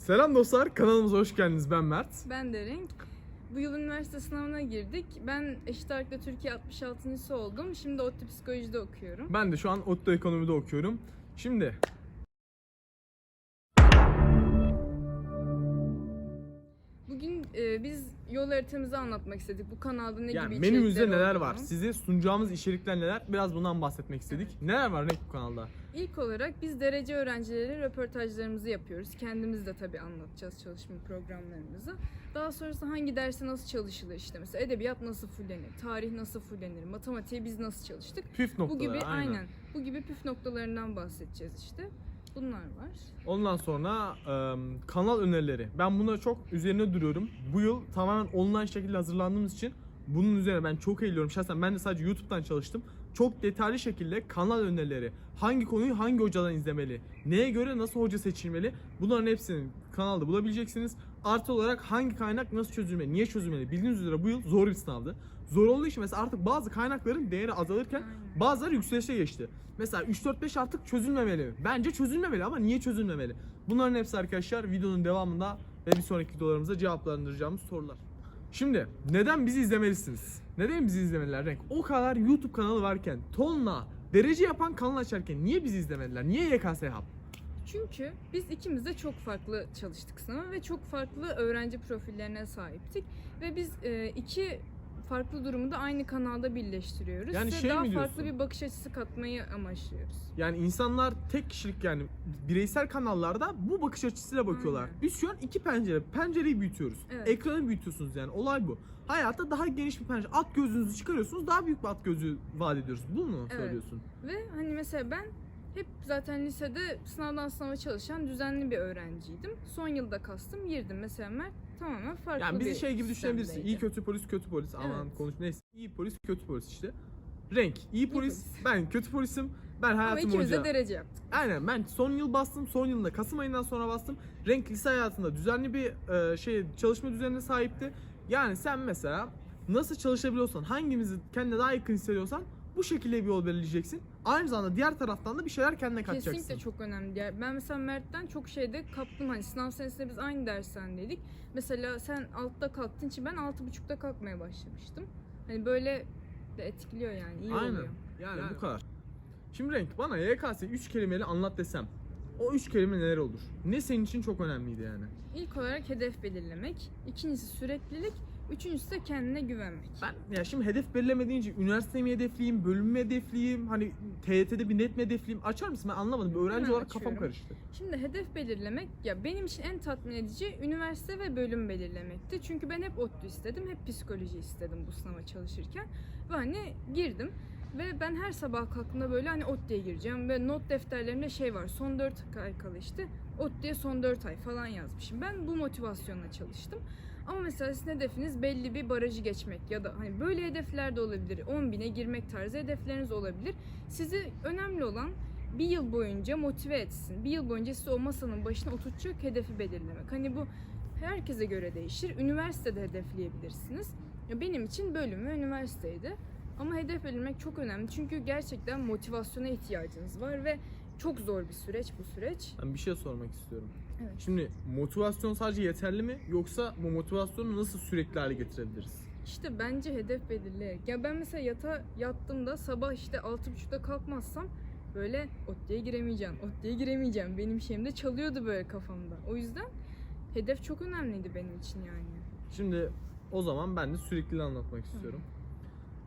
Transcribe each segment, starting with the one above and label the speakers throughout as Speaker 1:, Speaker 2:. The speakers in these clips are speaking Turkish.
Speaker 1: Selam dostlar, kanalımıza hoş geldiniz. Ben Mert.
Speaker 2: Ben de Renk. Bu yıl üniversite sınavına girdik. Ben eşit ağırlıkta Türkiye 66.sı oldum. Şimdi ODTÜ psikolojide okuyorum.
Speaker 1: Ben de şu an ODTÜ Ekonomi'de okuyorum. Şimdi
Speaker 2: Bugün e, biz yol haritamızı anlatmak istedik. Bu kanalda ne
Speaker 1: yani
Speaker 2: gibi
Speaker 1: menümüzde
Speaker 2: içerikler
Speaker 1: neler
Speaker 2: olduğunu.
Speaker 1: var? Size sunacağımız içerikler neler? Biraz bundan bahsetmek istedik. Neler var Renk bu kanalda?
Speaker 2: İlk olarak biz derece öğrencileri röportajlarımızı yapıyoruz. Kendimiz de tabii anlatacağız çalışma programlarımızı. Daha sonrasında hangi derse nasıl çalışılır işte mesela edebiyat nasıl fullenir, tarih nasıl fullenir, matematiğe biz nasıl çalıştık.
Speaker 1: Püf noktaları.
Speaker 2: Bu gibi
Speaker 1: aynen.
Speaker 2: aynen. Bu gibi püf noktalarından bahsedeceğiz işte. Bunlar var.
Speaker 1: Ondan sonra e, kanal önerileri. Ben buna çok üzerine duruyorum. Bu yıl tamamen online şekilde hazırlandığımız için bunun üzerine ben çok eğiliyorum. Şahsen ben de sadece YouTube'dan çalıştım. Çok detaylı şekilde kanal önerileri, hangi konuyu hangi hocadan izlemeli, neye göre nasıl hoca seçilmeli bunların hepsini kanalda bulabileceksiniz. Artı olarak hangi kaynak nasıl çözülmeli, niye çözülmeli bildiğiniz üzere bu yıl zor bir sınavdı. Zor olduğu için mesela artık bazı kaynakların değeri azalırken. Bazıları yükselişe geçti. Mesela 3-4-5 artık çözülmemeli. Bence çözülmemeli ama niye çözülmemeli? Bunların hepsi arkadaşlar videonun devamında ve bir sonraki videolarımızda cevaplandıracağımız sorular. Şimdi neden bizi izlemelisiniz? Neden bizi izlemeliler Renk? O kadar YouTube kanalı varken tonla derece yapan kanal açarken niye bizi izlemeliler? Niye YKS Hub?
Speaker 2: Çünkü biz ikimiz de çok farklı çalıştık sınava ve çok farklı öğrenci profillerine sahiptik. Ve biz e, iki farklı durumu da aynı kanalda birleştiriyoruz.
Speaker 1: Yani
Speaker 2: ve
Speaker 1: şey
Speaker 2: daha
Speaker 1: mi
Speaker 2: farklı
Speaker 1: diyorsun?
Speaker 2: bir bakış açısı katmayı amaçlıyoruz.
Speaker 1: Yani insanlar tek kişilik yani bireysel kanallarda bu bakış açısıyla bakıyorlar.
Speaker 2: Aynen.
Speaker 1: Biz şu an iki pencere, pencereyi büyütüyoruz.
Speaker 2: Evet.
Speaker 1: Ekranı büyütüyorsunuz yani olay bu. Hayatta daha geniş bir pencere. At gözünüzü çıkarıyorsunuz daha büyük bir at gözü vaat ediyoruz. Bu mu
Speaker 2: Evet.
Speaker 1: söylüyorsun?
Speaker 2: Ve hani mesela ben hep zaten lisede sınavdan sınava çalışan düzenli bir öğrenciydim. Son yılda kastım girdim. Mesela Mert tamamen farklı
Speaker 1: Yani
Speaker 2: bir
Speaker 1: bizi şey gibi düşünebilirsin. İyi kötü polis kötü polis. Aman
Speaker 2: Evet.
Speaker 1: konuş neyse. İyi polis kötü polis işte. Renk. iyi polis.
Speaker 2: polis.
Speaker 1: Ben kötü polisim. Ben
Speaker 2: Ama
Speaker 1: hayatım
Speaker 2: ikimiz
Speaker 1: boyunca.
Speaker 2: de derece yaptık.
Speaker 1: Aynen ben son yıl bastım. Son yılında Kasım ayından sonra bastım. Renk lise hayatında düzenli bir e, şey çalışma düzenine sahipti. Yani sen mesela nasıl çalışabiliyorsan, hangimizi kendine daha yakın hissediyorsan bu şekilde bir yol belirleyeceksin. Aynı zamanda diğer taraftan da bir şeyler kendine katacaksın.
Speaker 2: Kesinlikle çok önemli. Ben mesela Mert'ten çok şeyde kaptım. Hani sınav senesinde biz aynı dershanedeydik. Mesela sen altta kalktığın için ben altı buçukta kalkmaya başlamıştım. Hani böyle de etkiliyor yani. iyi
Speaker 1: Aynen.
Speaker 2: oluyor.
Speaker 1: Yani, bu kadar. Şimdi Renk bana YKS 3 kelimeli anlat desem o 3 kelime neler olur? Ne senin için çok önemliydi yani?
Speaker 2: İlk olarak hedef belirlemek. ikincisi süreklilik. Üçüncüsü de kendine güvenmek.
Speaker 1: Ben ya şimdi hedef belirleme deyince üniversiteyi mi hedefleyeyim, bölümü mü hedefleyeyim, hani TYT'de bir net mi hedefleyeyim açar mısın? Ben anlamadım. Bir öğrenci
Speaker 2: Hemen
Speaker 1: olarak kafam
Speaker 2: açıyorum.
Speaker 1: karıştı.
Speaker 2: Şimdi hedef belirlemek ya benim için en tatmin edici üniversite ve bölüm belirlemekti. Çünkü ben hep ODTÜ istedim, hep psikoloji istedim bu sınava çalışırken. Ve hani girdim ve ben her sabah kalktığımda böyle hani ODTÜ'ye gireceğim ve not defterlerimde şey var son 4 ay kala işte ODTÜ'ye son 4 ay falan yazmışım. Ben bu motivasyonla çalıştım. Ama mesela sizin hedefiniz belli bir barajı geçmek ya da hani böyle hedefler de olabilir. 10 bine girmek tarzı hedefleriniz olabilir. Sizi önemli olan bir yıl boyunca motive etsin. Bir yıl boyunca sizi o masanın başına oturtacak hedefi belirlemek. Hani bu herkese göre değişir. Üniversitede hedefleyebilirsiniz. Benim için bölüm ve üniversiteydi. Ama hedef belirlemek çok önemli. Çünkü gerçekten motivasyona ihtiyacınız var ve çok zor bir süreç bu süreç.
Speaker 1: Ben bir şey sormak istiyorum.
Speaker 2: Evet.
Speaker 1: Şimdi motivasyon sadece yeterli mi yoksa bu motivasyonu nasıl sürekli hale getirebiliriz?
Speaker 2: İşte bence hedef belirleyerek. Ya ben mesela yata yattığımda sabah işte 6.30'da kalkmazsam böyle ODTÜ'ye giremeyeceğim, ODTÜ'ye giremeyeceğim. Benim şeyimde çalıyordu böyle kafamda. O yüzden hedef çok önemliydi benim için yani.
Speaker 1: Şimdi o zaman ben de sürekliliği anlatmak istiyorum.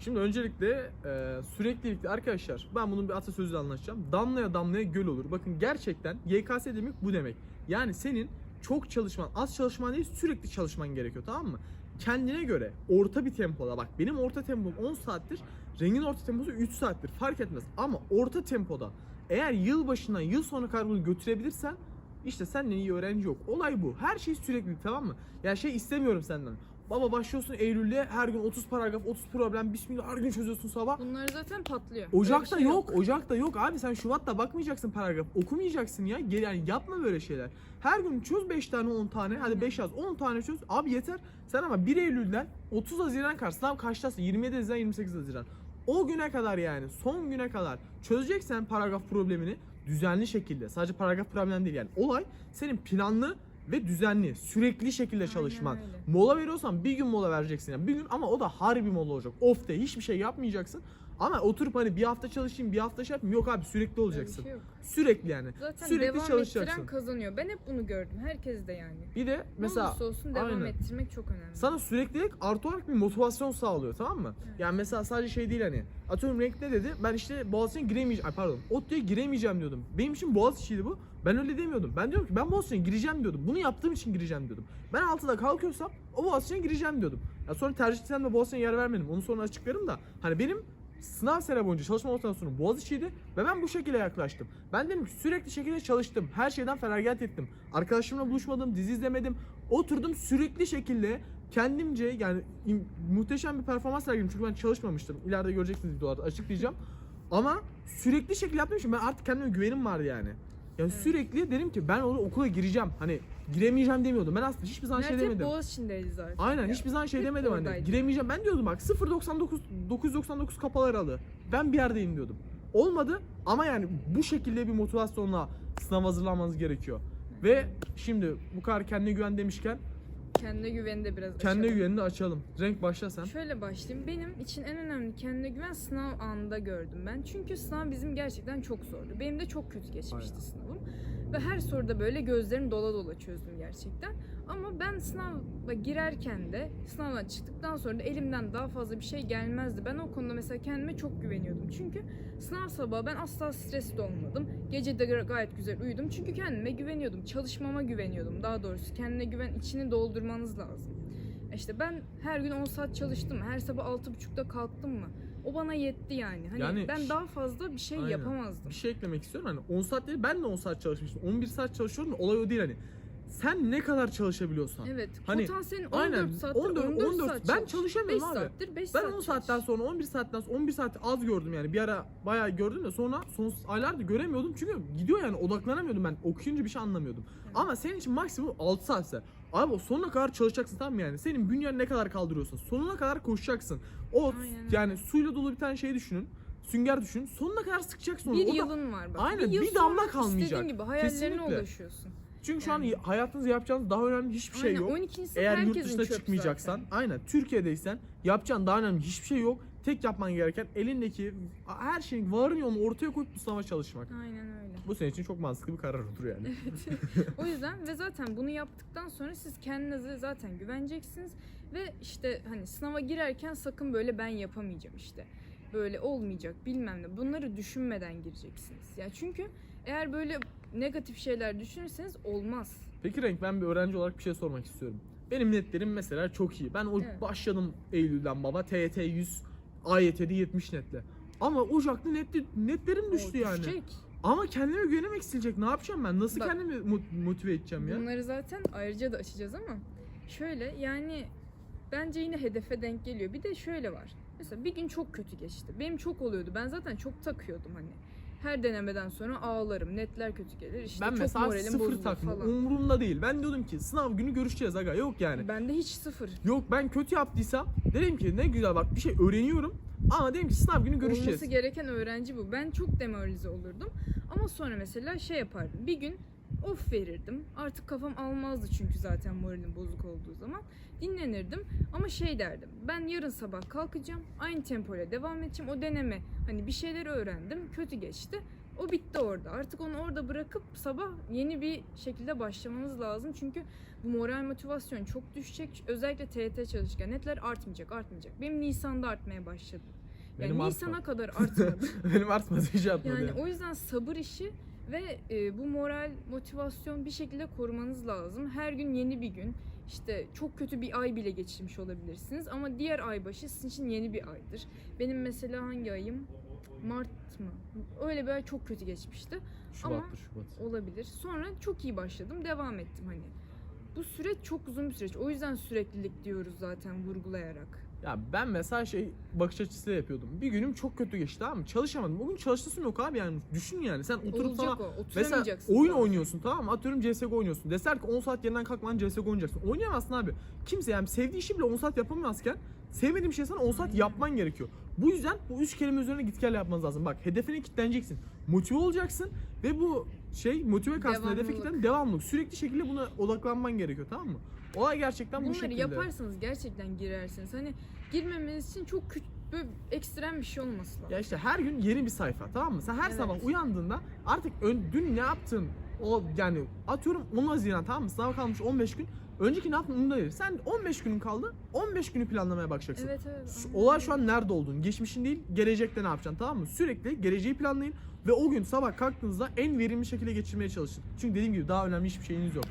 Speaker 1: Şimdi öncelikle e, süreklilikte arkadaşlar ben bunun bir atasözüyle anlatacağım. Damlaya damlaya göl olur. Bakın gerçekten YKS demek bu demek. Yani senin çok çalışman, az çalışman değil sürekli çalışman gerekiyor tamam mı? Kendine göre orta bir tempoda bak benim orta tempom 10 saattir. Rengin orta temposu 3 saattir fark etmez. Ama orta tempoda eğer yıl başından yıl sonuna kadar bunu götürebilirsen işte senden iyi öğrenci yok. Olay bu. Her şey sürekli tamam mı? Yani şey istemiyorum senden. Baba başlıyorsun Eylül'de her gün 30 paragraf, 30 problem, bismillah her gün çözüyorsun sabah.
Speaker 2: Bunlar zaten patlıyor.
Speaker 1: Ocakta
Speaker 2: şey
Speaker 1: yok, Ocakta yok abi sen Şubat'ta bakmayacaksın paragraf, okumayacaksın ya. Gel yani yapma böyle şeyler. Her gün çöz 5 tane 10 tane, hadi 5 yaz 10 tane çöz. Abi yeter. Sen ama 1 Eylül'den 30 Haziran kadar sınav kaçtasın? 27 Haziran 28 Haziran. O güne kadar yani son güne kadar çözeceksen paragraf problemini düzenli şekilde sadece paragraf problem değil yani olay senin planlı ve düzenli, sürekli şekilde
Speaker 2: Aynen
Speaker 1: çalışman.
Speaker 2: öyle.
Speaker 1: Mola veriyorsan bir gün mola vereceksin yani. Bir gün ama o da harbi mola olacak. Off day hiçbir şey yapmayacaksın. Ama oturup hani bir hafta çalışayım, bir hafta şey yapayım. Yok abi sürekli olacaksın.
Speaker 2: şey yok.
Speaker 1: Sürekli yani.
Speaker 2: Zaten
Speaker 1: sürekli
Speaker 2: devam
Speaker 1: çalışacaksın.
Speaker 2: kazanıyor. Ben hep bunu gördüm. Herkes de yani.
Speaker 1: Bir de
Speaker 2: Mesela,
Speaker 1: mesela
Speaker 2: ne olursa olsun devam
Speaker 1: aynen.
Speaker 2: ettirmek çok önemli.
Speaker 1: sana süreklilik artı olarak bir motivasyon sağlıyor tamam mı?
Speaker 2: Evet.
Speaker 1: Yani mesela sadece şey değil hani atıyorum renk ne dedi ben işte Boğaziçi'ne giremeyeceğim ay pardon ODTÜ'ye giremeyeceğim diyordum. Benim için Boğaziçi'ydi bu. Ben öyle demiyordum. Ben diyorum ki ben Boğaziçi'ne gireceğim diyordum. Bunu yaptığım için gireceğim diyordum. Ben 6'da kalkıyorsam o Boğaziçi'ne gireceğim diyordum. Ya sonra tercih sistemde Boğaziçi'ne yer vermedim. Onu sonra açıklarım da hani benim sınav sene boyunca çalışma motivasyonum Boğaziçi'ydi ve ben bu şekilde yaklaştım. Ben dedim ki sürekli şekilde çalıştım. Her şeyden feragat ettim. Arkadaşlarımla buluşmadım, dizi izlemedim. Oturdum sürekli şekilde kendimce yani muhteşem bir performans sergiledim. Çünkü ben çalışmamıştım. İleride göreceksiniz videolarda açıklayacağım. Ama sürekli şekilde yaptığım için ben artık kendime güvenim vardı yani. Yani sürekli dedim ki ben onu okula gireceğim. Hani giremeyeceğim demiyordum. Ben aslında hiçbir zaman
Speaker 2: Mert
Speaker 1: şey
Speaker 2: hep
Speaker 1: demedim.
Speaker 2: Boğaziçi'ndeydi zaten.
Speaker 1: Aynen hiçbir zaman şey
Speaker 2: hep
Speaker 1: demedim hani
Speaker 2: oradaydı.
Speaker 1: giremeyeceğim. Ben diyordum bak 0.99 999 kapalı aralığı. Ben bir yerdeyim diyordum. Olmadı ama yani bu şekilde bir motivasyonla sınav hazırlanmanız gerekiyor. Ve şimdi bu kadar kendine güven demişken
Speaker 2: Kendine güveni de biraz
Speaker 1: kendine
Speaker 2: açalım.
Speaker 1: güvenini açalım. Renk başla sen.
Speaker 2: Şöyle başlayayım. Benim için en önemli kendine güven sınav anında gördüm ben. Çünkü sınav bizim gerçekten çok zordu. Benim de çok kötü geçmişti
Speaker 1: Aynen.
Speaker 2: sınavım. Ve her soruda böyle gözlerim dola dola çözdüm gerçekten. Ama ben sınava girerken de sınavdan çıktıktan sonra da elimden daha fazla bir şey gelmezdi. Ben o konuda mesela kendime çok güveniyordum. Çünkü sınav sabahı ben asla stresli olmadım. Gece de gayet güzel uyudum. Çünkü kendime güveniyordum. Çalışmama güveniyordum daha doğrusu. Kendine güven içini doldurmanız lazım. İşte ben her gün 10 saat çalıştım. Her sabah 6.30'da kalktım mı? O bana yetti yani. Hani
Speaker 1: Yani
Speaker 2: ben daha fazla bir şey
Speaker 1: Aynen.
Speaker 2: yapamazdım.
Speaker 1: Bir şey eklemek istiyorum. Hani 10 saat değil ben de 10 saat çalışmıştım. 11 saat çalışıyorum da olay o değil hani. Sen ne kadar çalışabiliyorsan.
Speaker 2: Evet.
Speaker 1: Hani,
Speaker 2: potansiyelin 14
Speaker 1: aynen,
Speaker 2: saattir
Speaker 1: 14
Speaker 2: 14,
Speaker 1: 14
Speaker 2: saat
Speaker 1: ben
Speaker 2: çalış.
Speaker 1: çalışamıyorum
Speaker 2: 5
Speaker 1: abi.
Speaker 2: saattir 5
Speaker 1: Ben
Speaker 2: saat
Speaker 1: 10
Speaker 2: çalış.
Speaker 1: saatten sonra 11 saatten sonra 11 saati az gördüm yani. Bir ara bayağı gördüm de sonra son aylarda göremiyordum. Çünkü gidiyor yani odaklanamıyordum ben. Okuyunca bir şey anlamıyordum. Ama senin için maksimum 6 saatse. Abi o sonuna kadar çalışacaksın tamam mı yani? Senin bünyen ne kadar kaldırıyorsun? Sonuna kadar koşacaksın. O
Speaker 2: Aynen
Speaker 1: yani suyla dolu bir tane şey düşünün. Sünger düşün. Sonuna kadar sıkacaksın onu.
Speaker 2: bir
Speaker 1: O da-
Speaker 2: yılın var bak.
Speaker 1: Aynen,
Speaker 2: yıl
Speaker 1: bir damla
Speaker 2: sonra
Speaker 1: kalmayacak.
Speaker 2: İstediğin gibi hayallerine
Speaker 1: Kesinlikle.
Speaker 2: ulaşıyorsun.
Speaker 1: Çünkü şu an hayatınızda yapacağınız daha önemli hiçbir şey
Speaker 2: Aynen,
Speaker 1: yok.
Speaker 2: 12. sınıf
Speaker 1: Eğer yurt
Speaker 2: herkesin
Speaker 1: dışına
Speaker 2: çöp
Speaker 1: çıkmayacaksan,
Speaker 2: zaten.
Speaker 1: aynen Türkiye'deysen yapacağın daha önemli hiçbir şey yok. Tek yapman gereken elindeki her şeyin varın yoğunu ortaya koyup sınava çalışmak.
Speaker 2: Aynen öyle.
Speaker 1: Bu senin için çok mantıklı bir karar olur yani.
Speaker 2: O yüzden ve zaten bunu yaptıktan sonra siz kendinize zaten güveneceksiniz ve işte hani sınava girerken sakın böyle ben yapamayacağım işte. Böyle olmayacak bilmem ne. Bunları düşünmeden gireceksiniz. Ya çünkü eğer böyle negatif şeyler düşünürseniz olmaz.
Speaker 1: Peki Renk ben bir öğrenci olarak bir şey sormak istiyorum. Benim netlerim mesela çok iyi. Ben o
Speaker 2: Evet.
Speaker 1: başladım Eylül'den baba TYT 100, AYT'de 70 netle. Ama Ocak'ta netli, netlerim düştü
Speaker 2: O
Speaker 1: yani.
Speaker 2: düşecek.
Speaker 1: Ama kendime güvenim eksilecek. Ne yapacağım ben? Nasıl
Speaker 2: Bak-
Speaker 1: kendimi mo- motive edeceğim ya?
Speaker 2: Bunları zaten ayrıca da açacağız ama şöyle yani bence yine hedefe denk geliyor. Bir de şöyle var. Mesela bir gün çok kötü geçti. Benim çok oluyordu. Ben zaten çok takıyordum hani. Her denemeden sonra ağlarım. Netler kötü gelir. İşte
Speaker 1: ben
Speaker 2: çok
Speaker 1: mesela
Speaker 2: moralim
Speaker 1: sıfır
Speaker 2: bozulur
Speaker 1: takma.
Speaker 2: falan.
Speaker 1: Umurumda değil. Ben diyordum ki sınav günü görüşeceğiz aga. Yok yani.
Speaker 2: Bende hiç sıfır.
Speaker 1: Yok ben kötü yaptıysam dedim ki ne güzel bak bir şey öğreniyorum. Ama dedim ki sınav günü görüşeceğiz.
Speaker 2: Olması gereken öğrenci bu. Ben çok demoralize olurdum. Ama sonra mesela şey yapardım. Bir gün off verirdim. Artık kafam almazdı çünkü zaten moralim bozuk olduğu zaman. Dinlenirdim ama şey derdim. Ben yarın sabah kalkacağım. Aynı tempoyla devam edeceğim. O deneme hani bir şeyler öğrendim. Kötü geçti. O bitti orada. Artık onu orada bırakıp sabah yeni bir şekilde başlamanız lazım. Çünkü bu moral motivasyon çok düşecek. Özellikle TYT çalışırken netler artmayacak, artmayacak. Benim Nisan'da artmaya başladı. Yani
Speaker 1: Benim
Speaker 2: Nisan'a
Speaker 1: artmadı.
Speaker 2: kadar artmadı.
Speaker 1: Benim artmadı hiç artmadı.
Speaker 2: yani
Speaker 1: yani.
Speaker 2: o yüzden sabır işi ve e, bu moral, motivasyon bir şekilde korumanız lazım. Her gün yeni bir gün. İşte çok kötü bir ay bile geçirmiş olabilirsiniz ama diğer ay başı sizin için yeni bir aydır. Benim mesela hangi ayım? Mart mı? Öyle bir ay çok kötü geçmişti.
Speaker 1: Şubat'tır Şubat.
Speaker 2: Olabilir. Sonra çok iyi başladım, devam ettim hani. Bu süreç çok uzun bir süreç. O yüzden süreklilik diyoruz zaten vurgulayarak.
Speaker 1: Ya ben mesela şey bakış açısıyla yapıyordum. Bir günüm çok kötü geçti tamam mı? Çalışamadım. Bugün çalışasım yok abi yani. Düşün yani. Sen oturup
Speaker 2: Olacak
Speaker 1: sana
Speaker 2: o.
Speaker 1: Mesela oyun
Speaker 2: zaten.
Speaker 1: oynuyorsun tamam mı? Atıyorum CSGO oynuyorsun. Deser ki 10 saat yerinden kalkman CSGO oynayacaksın. Oynayamazsın abi. Kimse yani sevdiği işi bile 10 saat yapamazken sevmediğin bir şey sana 10 saat
Speaker 2: Aynen.
Speaker 1: yapman gerekiyor. Bu yüzden bu üç kelime üzerine git gel yapmanız lazım. Bak hedefine kilitleneceksin. Motive olacaksın ve bu şey motive kalsın hedefe giden devamlılık. Sürekli şekilde buna odaklanman gerekiyor tamam mı? Olay gerçekten bu
Speaker 2: Bunları
Speaker 1: şekilde.
Speaker 2: yaparsanız gerçekten girersiniz. Hani girmemeniz için çok küçük böyle ekstrem bir şey olması lazım.
Speaker 1: Ya işte her gün yeni bir sayfa tamam mı? Sen her
Speaker 2: Evet.
Speaker 1: sabah uyandığında artık ön, dün ne yaptın? O yani atıyorum 10 Haziran tamam mı? Sınava kalmış 15 gün. Önceki ne yaptın onu da değil. Sen 15 günün kaldı. 15 günü planlamaya bakacaksın.
Speaker 2: Evet evet.
Speaker 1: Olay şu an nerede olduğun, geçmişin değil, gelecekte ne yapacaksın tamam mı? Sürekli geleceği planlayın ve o gün sabah kalktığınızda en verimli şekilde geçirmeye çalışın. Çünkü dediğim gibi daha önemli hiçbir şeyiniz yok.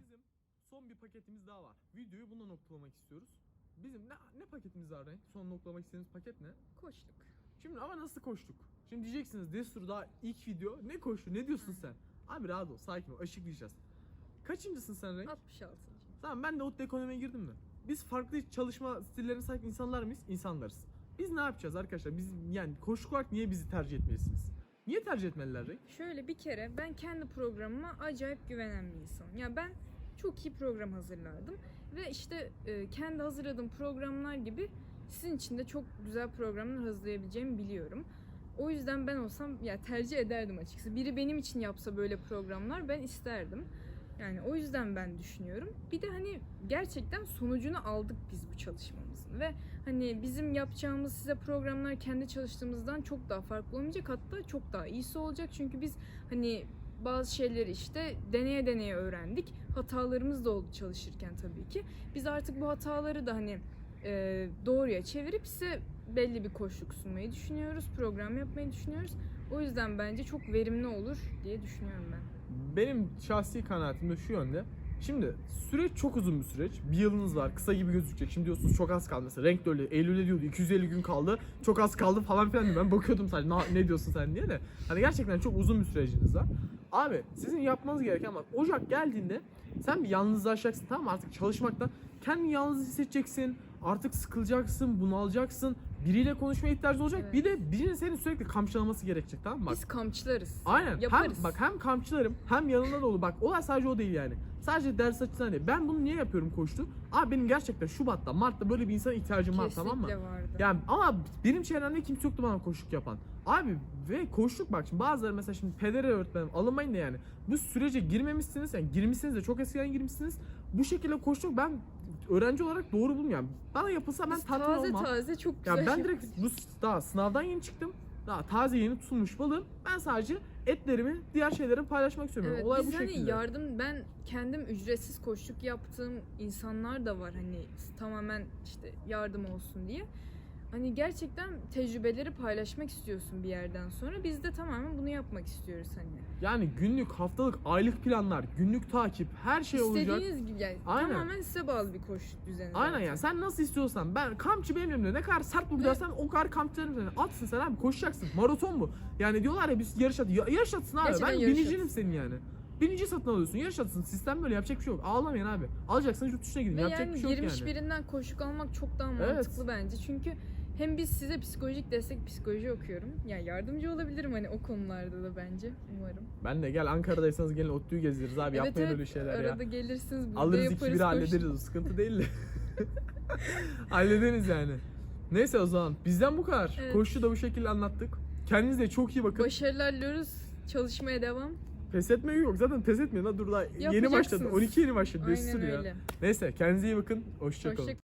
Speaker 1: Bizim son bir paketimiz daha var. Videoyu bununla noktalamak istiyoruz. Bizim ne, ne paketimiz var Renk? Son noktalamak istediğimiz paket ne?
Speaker 2: Koştuk.
Speaker 1: Şimdi ama nasıl koştuk? Şimdi diyeceksiniz Destur daha ilk video ne koştu ne diyorsun sen? Abi rahat ol sakin ol açıklayacağız. Kaçıncısın sen Renk?
Speaker 2: 66.
Speaker 1: Tamam ben de ODTÜ ekonomiye girdim mi? Biz farklı çalışma stillerine sahip insanlar mıyız? İnsanlarız. Biz ne yapacağız arkadaşlar? Biz yani koşuk olarak niye bizi tercih etmelisiniz? Niye tercih etmeliler Renk?
Speaker 2: Şöyle bir kere ben kendi programıma acayip güvenen bir insanım. Ya ben çok iyi program hazırlardım ve işte e, kendi hazırladığım programlar gibi sizin için de çok güzel programlar hazırlayabileceğimi biliyorum. O yüzden ben olsam ya tercih ederdim açıkçası. Biri benim için yapsa böyle programlar ben isterdim. Yani o yüzden ben düşünüyorum. Bir de hani gerçekten sonucunu aldık biz bu çalışmamızın ve hani bizim yapacağımız size programlar kendi çalıştığımızdan çok daha farklı olmayacak hatta çok daha iyisi olacak çünkü biz hani bazı şeyleri işte deneye deneye öğrendik. Hatalarımız da oldu çalışırken tabii ki. Biz artık bu hataları da hani e, doğruya çevirip size belli bir koşluk sunmayı düşünüyoruz. Program yapmayı düşünüyoruz. O yüzden bence çok verimli olur diye düşünüyorum ben.
Speaker 1: Benim şahsi kanaatim de şu yönde. Şimdi süreç çok uzun bir süreç. Bir yılınız var. Kısa gibi gözükecek. Şimdi diyorsunuz çok az kaldı. Mesela renk de öyle. Eylül'e diyordu 250 gün kaldı. Çok az kaldı falan filan diyor. Ben bakıyordum sadece ne, ne diyorsun sen diye de. Hani gerçekten çok uzun bir süreciniz var. Abi sizin yapmanız gereken bak Ocak geldiğinde sen bir yalnızlaşacaksın tamam mı? Artık çalışmaktan kendini yalnız hissedeceksin. Artık sıkılacaksın, bunalacaksın. Biriyle konuşmaya ihtiyacın olacak.
Speaker 2: Evet.
Speaker 1: Bir de birinin seni sürekli kamçılaması gerekecek tamam mı? Bak,
Speaker 2: Biz kamçılarız.
Speaker 1: Aynen.
Speaker 2: Yaparız.
Speaker 1: Hem bak hem kampçılarım hem yanında da olur. Bak olay sadece o değil yani. Sadece ders açısından değil. Ben bunu niye yapıyorum koştu? Abi benim gerçekten Şubat'ta, Mart'ta böyle bir insana ihtiyacım var tamam mı?
Speaker 2: Kesinlikle vardı.
Speaker 1: Yani ama benim çevremde kimse yoktu bana koşuk yapan. Abi ve koştuk bak şimdi bazıları mesela şimdi pedere öğretmenim alınmayın da yani. Bu sürece girmemişsiniz yani girmişsiniz de çok eskiden girmişsiniz. Bu şekilde koştuk ben öğrenci olarak doğru bulmuyorum. Bana yapılsa ben tatmin
Speaker 2: taze
Speaker 1: olmam.
Speaker 2: taze çok güzel
Speaker 1: Ya ben direkt bu daha sınavdan yeni çıktım. Daha taze yeni tutulmuş balığım. Ben sadece etlerimi diğer şeylere paylaşmak istiyorum.
Speaker 2: Evet,
Speaker 1: Olay
Speaker 2: biz
Speaker 1: bu
Speaker 2: hani
Speaker 1: şekilde.
Speaker 2: yardım ben kendim ücretsiz koşluk yaptığım insanlar da var hani tamamen işte yardım olsun diye. Hani gerçekten tecrübeleri paylaşmak istiyorsun bir yerden sonra. Biz de tamamen bunu yapmak istiyoruz hani.
Speaker 1: Yani günlük, haftalık, aylık planlar, günlük takip her şey olacak.
Speaker 2: İstediğiniz gibi yani
Speaker 1: Aynen.
Speaker 2: tamamen size bağlı bir koşluk düzeni.
Speaker 1: Aynen
Speaker 2: zaten.
Speaker 1: yani sen nasıl istiyorsan ben kampçı benim elimde ne kadar sert
Speaker 2: Ve-
Speaker 1: dersen o kadar kampçılarım seni atsın sen abi koşacaksın maraton bu yani diyorlar ya biz yarış ya- yarış atısın abi
Speaker 2: Gerçekten
Speaker 1: ben
Speaker 2: yarış
Speaker 1: binicinim senin yani bininci satın alıyorsun yarış atısın sistem böyle yapacak bir şey yok ağlamayın abi alacaksınız yurt dışına gidin
Speaker 2: Ve
Speaker 1: yapacak
Speaker 2: yani
Speaker 1: bir şey yok
Speaker 2: girmiş
Speaker 1: yani.
Speaker 2: birinden koşuk almak çok daha
Speaker 1: Evet.
Speaker 2: mantıklı bence. Çünkü hem biz size psikolojik destek psikoloji okuyorum. Yani yardımcı olabilirim hani o konularda da bence umarım.
Speaker 1: Ben de gel Ankara'daysanız gelin ODTÜ'yü gezdiririz abi yapmayın öyle şeyler ya.
Speaker 2: arada gelirsiniz burada
Speaker 1: Alırız
Speaker 2: yaparız
Speaker 1: 2 1
Speaker 2: koştuk.
Speaker 1: hallederiz o sıkıntı değil de. Hallederiz yani. Neyse o zaman bizden bu kadar.
Speaker 2: Evet.
Speaker 1: Koşu da bu şekilde anlattık. Kendinize çok iyi bakın.
Speaker 2: Başarılar diliyoruz. Çalışmaya devam.
Speaker 1: Pes etmeyi yok. Zaten pes. La dur daha yeni
Speaker 2: Yapacaksınız.
Speaker 1: başladı. 12 yeni başladı.
Speaker 2: Aynen
Speaker 1: sürü ya.
Speaker 2: öyle.
Speaker 1: Neyse kendinize iyi bakın. Hoşçakalın.
Speaker 2: Hoşça